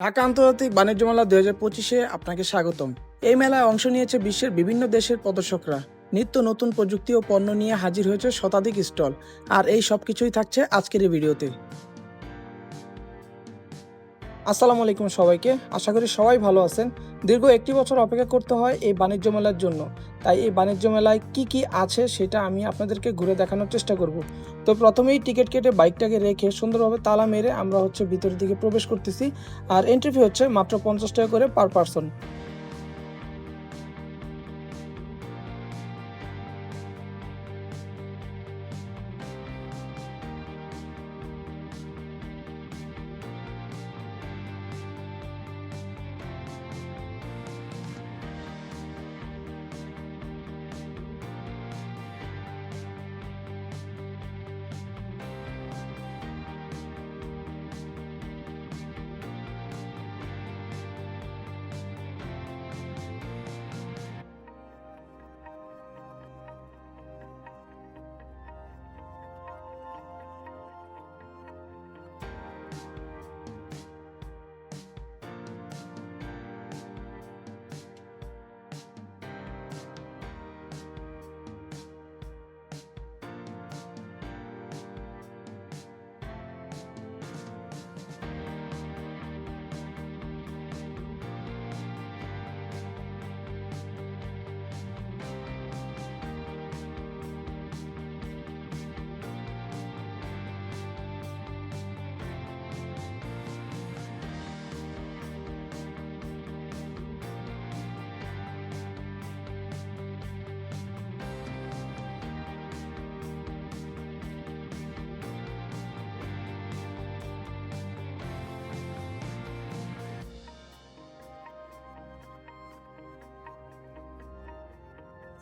ঢাকা আন্তর্জাতিক বাণিজ্য মেলা দুই হাজার পঁচিশে আপনাকে স্বাগতম। এই মেলায় অংশ নিয়েছে বিশ্বের বিভিন্ন দেশের প্রদর্শকরা। নিত্য নতুন প্রযুক্তি ও পণ্য নিয়ে হাজির হয়েছে শতাধিক স্টল। আর এই সব কিছুই থাকছে আজকের এই ভিডিওতে। আসসালামু আলাইকুম সবাইকে। আশা করি সবাই ভালো আছেন। দীর্ঘ একটি বছর অপেক্ষা করতে হয় এই বাণিজ্য মেলার জন্য। তাই এই বাণিজ্য মেলায় কি কি আছে সেটা আমি আপনাদেরকে ঘুরে দেখানোর চেষ্টা করব। তো প্রথমেই টিকিট কেটে বাইকটাকে রেখে সুন্দরভাবে তালা মেরে আমরা হচ্ছে ভিতরের দিকে প্রবেশ করতেছি। আর এন্ট্রি ফি হচ্ছে মাত্র পঞ্চাশ টাকা করে পার পারসন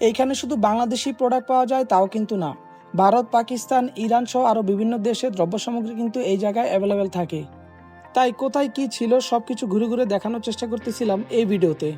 এইখানে শুধু বাংলাদেশি প্রোডাক্ট পাওয়া যায়, তাও কিন্তু না। ভারত, পাকিস্তান, ইরান সহ আরও বিভিন্ন দেশের দ্রব্য সামগ্রী কিন্তু এই জায়গায় অ্যাভেলেবেল থাকে। তাই কোথায় কি ছিল সব কিছু ঘুরে ঘুরে দেখানোর চেষ্টা করতেছিলাম এই ভিডিওতে।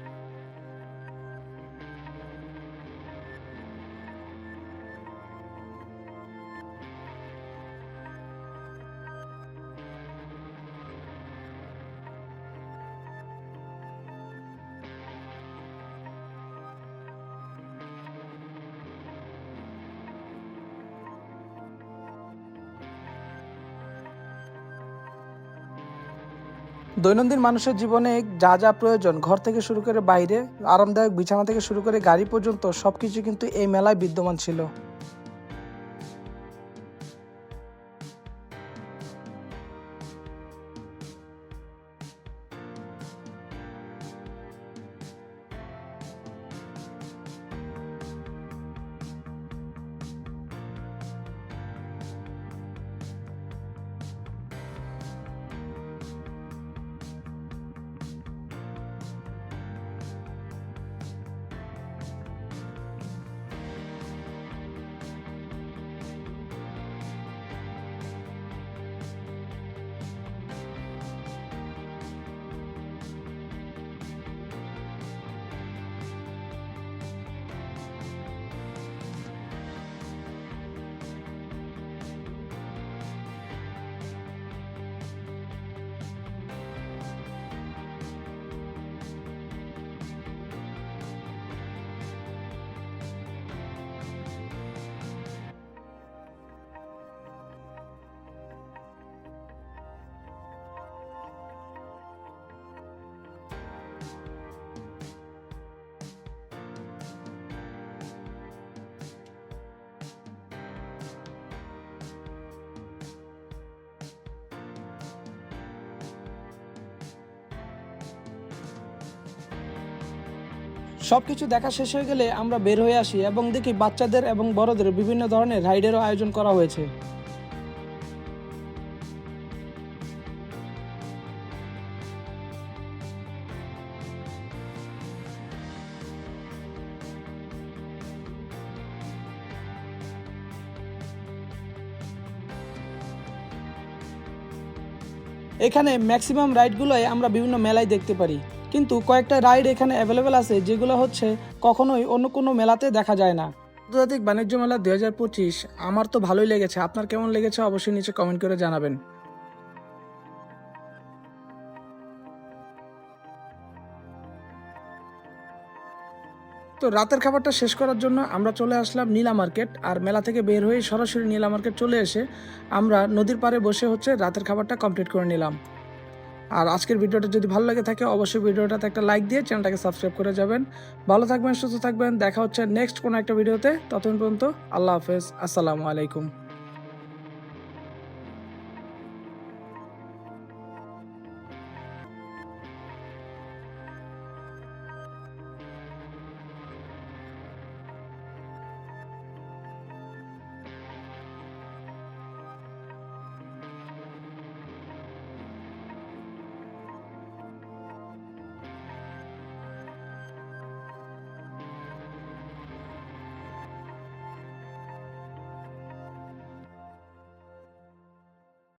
দৈনন্দিন মানুষের জীবনে যা যা প্রয়োজন, ঘর থেকে শুরু করে বাইরে, আরামদায়ক বিছানা থেকে শুরু করে গাড়ি পর্যন্ত সবকিছু কিন্তু এই মেলায় বিদ্যমান ছিল। সবকিছু দেখা শেষ হয়ে গেলে আমরা বের হয়ে আসি এবং দেখি বাচ্চাদের এবং বড়দের বিভিন্ন ধরনের রাইডেরও আয়োজন করা হয়েছে। এখানে ম্যাক্সিমাম রাইডগুলোই আমরা বিভিন্ন মেলায় দেখতে পারি। কিন্তু কয়েকটা রাইড এখানে অ্যাভেলেবেল আছে, যেগুলো হচ্ছে কখনোই অন্য কোনো মেলাতে দেখা যায় না। আন্তর্জাতিক বাণিজ্য মেলা দুই হাজার পঁচিশ, আমার তো ভালোই লেগেছে। আপনার কেমন লেগেছে অবশ্যই নিচে কমেন্ট করে জানাবেন। তো রাতের খাবারটা শেষ করার জন্য আমরা চলে আসলাম নীলা মার্কেট, আর মেলা থেকে বের হয়ে সরাসরি নীলা মার্কেট চলে এসে আমরা নদীর পাড়ে বসে হচ্ছে রাতের খাবারটা কমপ্লিট করে নিলাম। আর আজকের ভিডিওটা যদি ভালো লাগে থাকে, অবশ্যই ভিডিওটাতে একটা লাইক দিয়ে চ্যানেলটাকে সাবস্ক্রাইব করে যাবেন। ভালো থাকবেন, সুস্থ থাকবেন, দেখা হচ্ছে নেক্সট কোনো একটা ভিডিওতে। ততক্ষণ পর্যন্ত আল্লাহ হাফেজ, আসসালামু আলাইকুম।